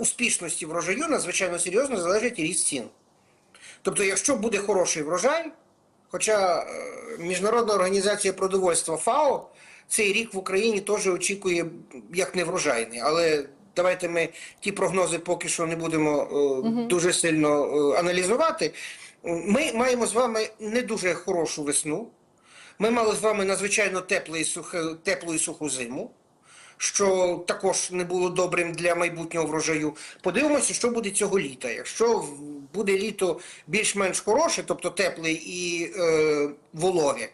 успішності врожаю надзвичайно серйозно залежить ріст цін. Тобто, якщо буде хороший врожай, хоча е, Міжнародна організація продовольства ФАО цей рік в Україні теж очікує як неврожайний, але давайте ми ті прогнози поки що не будемо е, дуже сильно е, аналізувати. Ми маємо з вами не дуже хорошу весну. Ми мали з вами надзвичайно теплу і суху зиму, що також не було добрим для майбутнього врожаю. Подивимося, що буде цього літа. Якщо буде літо більш-менш хороше, тобто тепле і е, вологе,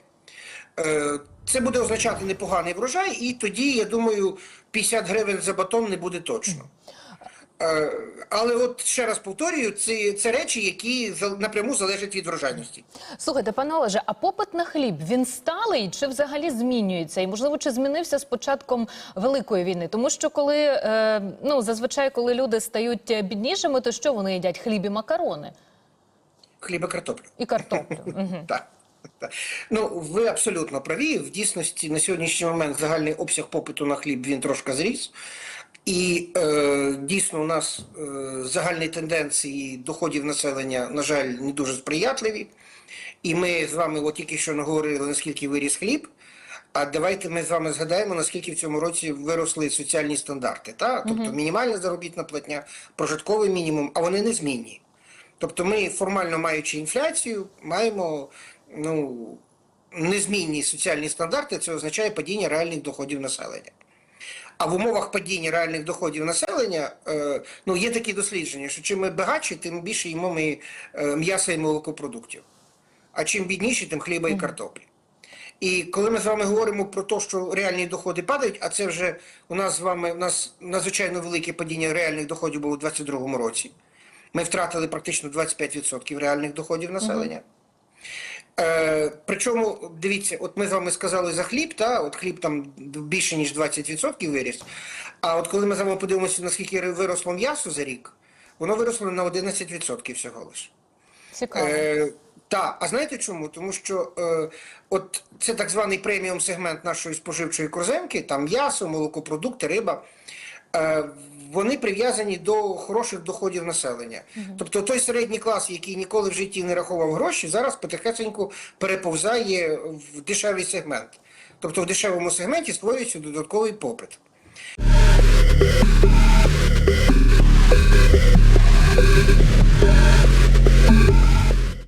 е, це буде означати непоганий врожай, і тоді, я думаю, 50 гривень за батон не буде точно. Е, Але от ще раз повторюю, це, це речі, які напряму залежать від врожайності. Слухайте, пане Олеже, а попит на хліб він сталий чи взагалі змінюється? І можливо, чи змінився з початком великої війни? Тому що коли е, ну зазвичай, коли люди стають біднішими, то що вони їдять? Хліб і макарони Хліба картоплю. і картоплю. Так. Ну, ви абсолютно праві. В дійсності на сьогоднішній момент загальний обсяг попиту на хліб він трошки зріс. І е, дійсно у нас е, загальні тенденції доходів населення, на жаль, не дуже сприятливі. І ми з вами от тільки що наговорили, наскільки виріс хліб. А давайте ми з вами згадаємо, наскільки в цьому році виросли соціальні стандарти. Та? Тобто мінімальна заробітна платня, прожитковий мінімум, а вони не змінні. Тобто ми, формально маючи інфляцію, маємо ну, незмінні соціальні стандарти, це означає падіння реальних доходів населення. А в умовах падіння реальних доходів населення е, ну, є такі дослідження, що чим ми багатші, тим більше їмо ми е, м'яса і молокопродуктів. А чим бідніші, тим хліба і картоплі. І коли ми з вами говоримо про те, що реальні доходи падають, а це вже у нас з вами у нас надзвичайно велике падіння реальних доходів було у 2022 році. Ми втратили практично 25% реальних доходів населення. Е, причому, дивіться, от ми з вами сказали за хліб, та, от хліб там більше ніж 20% виріс. А от коли ми з вами подивимося, наскільки виросло м'ясо за рік, воно виросло на 11% всього лише. Цікаво. Е, так, а знаєте чому? Тому що е, от це так званий преміум сегмент нашої споживчої корзинки, там м'ясо, молокопродукти, риба. Е, вони прив'язані до хороших доходів населення. Тобто той середній клас, який ніколи в житті не рахував гроші, зараз потихесеньку переповзає в дешевий сегмент. Тобто в дешевому сегменті створюється додатковий попит.